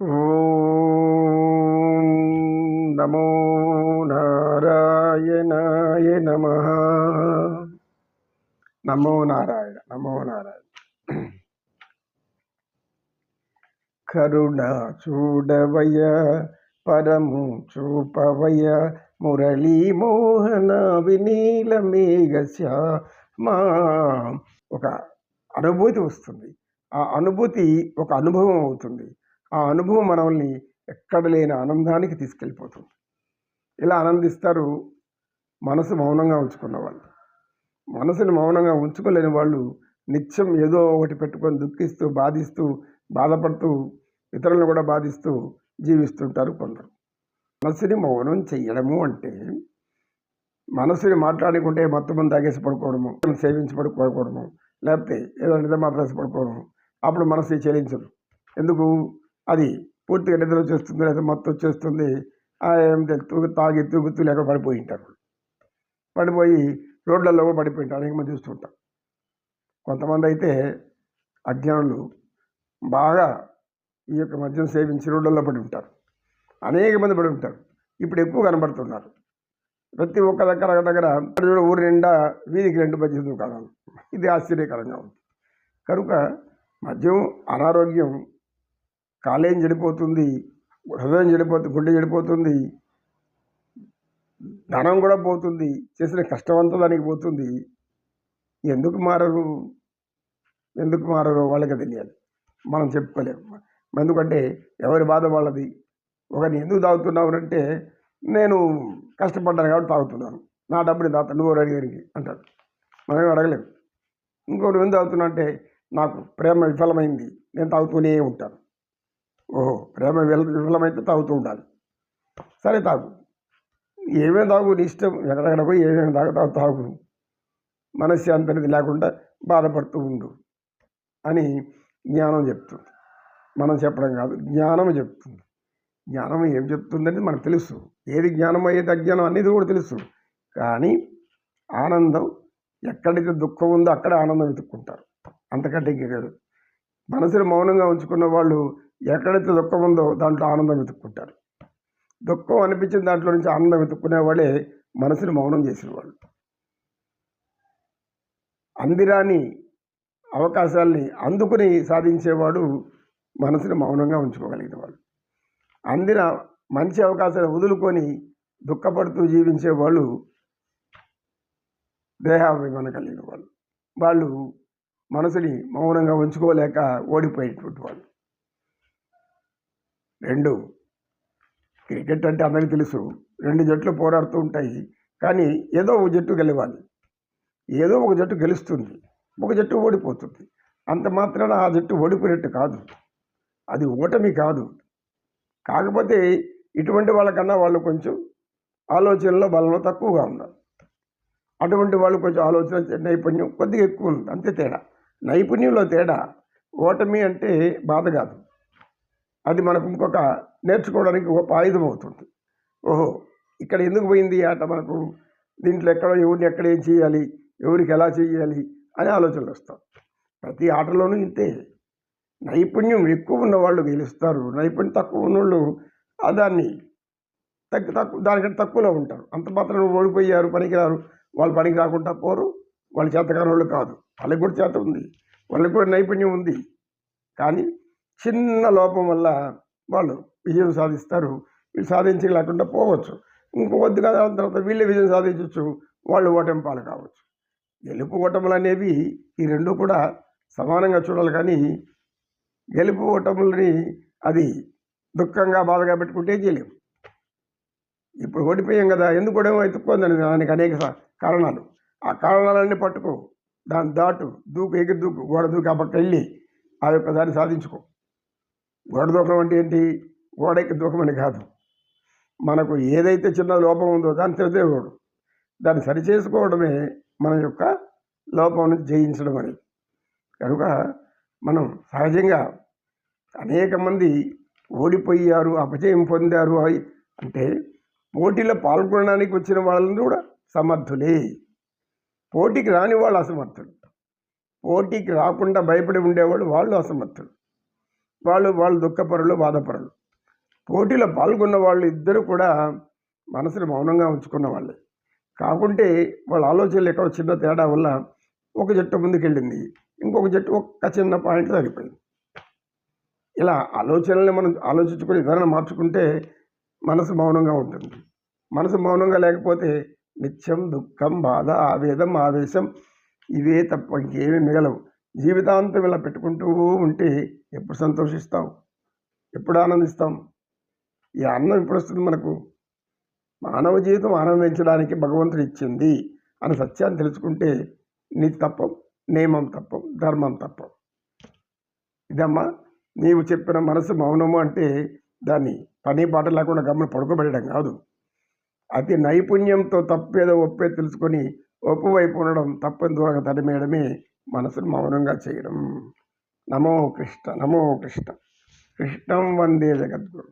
ఓం నమో నారాయణాయ నమ నమో నారాయణ నమో నారాయణ కరుణ చూడవయ పరము చూపవయ మురళీ మోహన వినీల మేఘ శ్యామా ఒక అనుభూతి వస్తుంది. ఆ అనుభూతి ఒక అనుభవం అవుతుంది. ఆ అనుభవం మనల్ని ఎక్కడ లేని ఆనందానికి తీసుకెళ్ళిపోతుంది. ఇలా ఆనందిస్తారు? మనసు మౌనంగా ఉంచుకున్న వాళ్ళు. మనసుని మౌనంగా ఉంచుకోలేని వాళ్ళు నిత్యం ఏదో ఒకటి పెట్టుకొని దుఃఖిస్తూ బాధిస్తూ బాధపడుతూ ఇతరులను కూడా బాధిస్తూ జీవిస్తుంటారు కొందరు. మనసుని మౌనం చెయ్యడము అంటే మనసుని మాట్లాడుకుంటే మొత్తం మంది తాగేసి పడుకోవడము సేవించి పడుకోవడము లేకపోతే ఏదో నిద్ర మాత్రం పడుకోవడము అప్పుడు మనసు చెల్లించరు ఎందుకు? అది పూర్తిగా నిద్ర వచ్చేస్తుంది లేదా మొత్తం వచ్చేస్తుంది తూగు తాగి తూగుతూ లేక పడిపోయి ఉంటారు. పడిపోయి రోడ్లలో కూడా పడిపోయి ఉంటారు అనేక మంది చూస్తుంటాం కొంతమంది అయితే అజ్ఞానులు బాగా ఈ యొక్క మద్యం సేవించి రోడ్లలో పడి ఉంటారు. అనేక మంది పడి ఉంటారు. ఇప్పుడు ఎక్కువ కనబడుతున్నారు. ప్రతి ఒక్క దగ్గర దగ్గర ఊరి నిండా వీధికి రెండు మద్యం దుకాణాలు ఇది ఆశ్చర్యకరంగా ఉంది. కనుక మద్యం అనారోగ్యం కాలేయం చెడిపోతుంది హృదయం చెడిపోతుంది గుండె చెడిపోతుంది ధనం కూడా పోతుంది చేసిన కష్టమంతా దానికి పోతుంది. ఎందుకు మారరు? ఎందుకు మారరు? వాళ్ళకి తెలియాలి. మనం చెప్పుకోలేము ఎందుకంటే ఎవరి బాధ వాళ్ళది? ఒకరిని ఎందుకు తాగుతున్నావు అంటే నేను కష్టపడ్డాను కాబట్టి తాగుతున్నాను. నా డబ్బుని తాత నువ్వు అడిగారికి? అంటాడు. మనమేం అడగలేము ఇంకోటి ఎందుకు తాగుతున్నా అంటే నాకు ప్రేమ విఫలమైంది. నేను తాగుతూనే ఉంటాను. ఓహో ప్రేమ విఫలమైతే తాగుతూ ఉండాలి. సరే తాగు. ఏమేమి తాగు నీ ఇష్టం? ఎక్కడెక్కడ పోయి ఏమేమి తాగుతావు తాగు. మనశ్శాంతి అనేది లేకుండా బాధపడుతూ ఉండు అని జ్ఞానం చెప్తుంది. మనం చెప్పడం కాదు జ్ఞానం చెప్తుంది. జ్ఞానం ఏం చెప్తుందనేది మనకు తెలుసు. ఏది జ్ఞానం అయ్యేది అజ్ఞానం అనేది కూడా తెలుసు. కానీ ఆనందం ఎక్కడైతే దుఃఖం ఉందో అక్కడ ఆనందం వెతుక్కుంటారు. అంతకంటే కాదు మనసుని మౌనంగా ఉంచుకున్న వాళ్ళు ఎక్కడైతే దుఃఖం ఉందో దాంట్లో ఆనందం వెతుక్కుంటారు. దుఃఖం అనిపించిన దాంట్లో నుంచి ఆనందం వెతుక్కునే వాళ్ళే మనసుని మౌనం చేసిన వాళ్ళు. అందిరాని అవకాశాల్ని అందుకుని సాధించేవాడు మనసుని మౌనంగా ఉంచుకోగలిగిన వాళ్ళు అందిన మంచి అవకాశాలు వదులుకొని దుఃఖపడుతూ జీవించే వాళ్ళు దేహాభిమానం కలిగిన వాళ్ళు. వాళ్ళు మనసుని మౌనంగా ఉంచుకోలేక ఓడిపోయేటువంటి వాళ్ళు. రెండు. క్రికెట్ అంటే అందరికీ తెలుసు. రెండు జట్లు పోరాడుతూ ఉంటాయి. కానీ ఏదో ఒక జట్టు గెలవాలి. ఏదో ఒక జట్టు గెలుస్తుంది. ఒక జట్టు ఓడిపోతుంది. అంత మాత్రాన ఆ జట్టు ఓడిపోయినట్టు కాదు. అది ఓటమి కాదు. కాకపోతే ఇటువంటి వాళ్ళకన్నా వాళ్ళు కొంచెం ఆలోచనలో బలంలో తక్కువగా ఉన్నారు. అటువంటి వాళ్ళు కొంచెం ఆలోచన నైపుణ్యం కొద్దిగా ఎక్కువ ఉంది. అంతే తేడా. నైపుణ్యంలో తేడా. ఓటమి అంటే బాధ కాదు. అది మనకు ఇంకొక నేర్చుకోవడానికి గొప్ప ఆయుధం అవుతుంది. ఓహో ఇక్కడ ఎందుకు పోయింది ఈ ఆట మనకు? దీంట్లో ఎక్కడ ఎవరిని ఎక్కడ ఏం చేయాలి? ఎవరికి ఎలా చేయాలి? అనే ఆలోచనలు వస్తాం ప్రతి ఆటలోనూ ఇంతే. నైపుణ్యం ఎక్కువ ఉన్నవాళ్ళు గెలుస్తారు. నైపుణ్యం తక్కువ ఉన్నోళ్ళు ఆ దాన్ని తగ్గు తక్కువ దానికంటే తక్కువలో ఉంటారు. అంత మాత్రం ఓడిపోయారు పనికిరారు. వాళ్ళు పనికి రాకుండా పోరు. వాళ్ళు చేతకాని వాళ్ళు కాదు. వాళ్ళకి కూడా చేత ఉంది. వాళ్ళకి కూడా నైపుణ్యం ఉంది. కానీ చిన్న లోపం వల్ల వాళ్ళు విజయం సాధిస్తారు. వీళ్ళు సాధించగలకుండా పోవచ్చు. ఇంకో కొద్దిగా తర్వాత వీళ్ళే విజయం సాధించవచ్చు వాళ్ళు ఓటమి పాలు కావచ్చు. గెలుపు ఓటములు అనేవి ఈ రెండు కూడా సమానంగా చూడాలి కానీ గెలుపు ఓటములని అది దుఃఖంగా బాధగా పెట్టుకుంటే చేయలేము ఇప్పుడు ఓడిపోయాం కదా ఎందుకు ఓడేమో ఎత్తుక్కోందని దానికి అనేక కారణాలు. ఆ కారణాలన్నీ పట్టుకో. దాన్ని దాటు దూకు ఎగిరి దూకు గోడ దూకి ఆ పక్క వెళ్ళి ఆ యొక్క దాన్ని సాధించుకో. గోడ దూకడం అంటే ఏంటి? గోడకి ఎక్కి దూకమని కాదు. మనకు ఏదైతే చిన్న లోపం ఉందో దాన్ని తెలిసేవాడు దాన్ని సరిచేసుకోవడమే మన యొక్క లోపం నుంచి జయించడం అనేది. కనుక మనం సహజంగా అనేక మంది ఓడిపోయారు అపజయం పొందారు అంటే పోటీలో పాల్గొనడానికి వచ్చిన వాళ్ళని కూడా సమర్థులే. పోటీకి రాని వాళ్ళు అసమర్థులు. పోటీకి రాకుండా భయపడి ఉండేవాళ్ళు వాళ్ళు అసమర్థులు. వాళ్ళు వాళ్ళు దుఃఖపరులు బాధపరులు. పోటీలో పాల్గొన్న వాళ్ళు ఇద్దరు కూడా మనసుని మౌనంగా ఉంచుకున్న వాళ్ళే. కాకుంటే వాళ్ళ ఆలోచనలు ఎక్కడ చిన్న తేడా వల్ల ఒక జట్టు ముందుకెళ్ళింది. ఇంకొక జట్టు ఒక్క చిన్న పాయింట్ తగ్గిపోయింది. ఇలా ఆలోచనల్ని మనం ఆలోచించుకొని విధానం మార్చుకుంటే మనసు మౌనంగా ఉంటుంది. మనసు మౌనంగా లేకపోతే నిత్యం దుఃఖం బాధ ఆవేదం ఆవేశం ఇవే తప్ప ఇంకేమీ మిగలవు. జీవితాంతం ఇలా పెట్టుకుంటూ ఉంటే ఎప్పుడు సంతోషిస్తాం ఎప్పుడు ఆనందిస్తాం. ఈ ఆనందం ఎప్పుడు వస్తుంది మనకు? మానవ జీవితం ఆనందించడానికి భగవంతుడు ఇచ్చింది అని సత్యాన్ని తెలుసుకుంటే నీతి తప్పం నియమం తప్పం ధర్మం తప్పం. ఇదమ్మా నీవు చెప్పిన మనసు మౌనము అంటే దాన్ని పని పాట లేకుండా గమని పడుకోబెట్టడం కాదు. అతి నైపుణ్యంతో తప్పేదో ఒప్పే తెలుసుకొని ఒప్పువైపు ఉండడం తప్పని దూరంగా తరిమేయడమే మనసును మౌనంగా చేయడం. నమో కృష్ణ నమో కృష్ణ. కృష్ణం వందే జగద్గురు.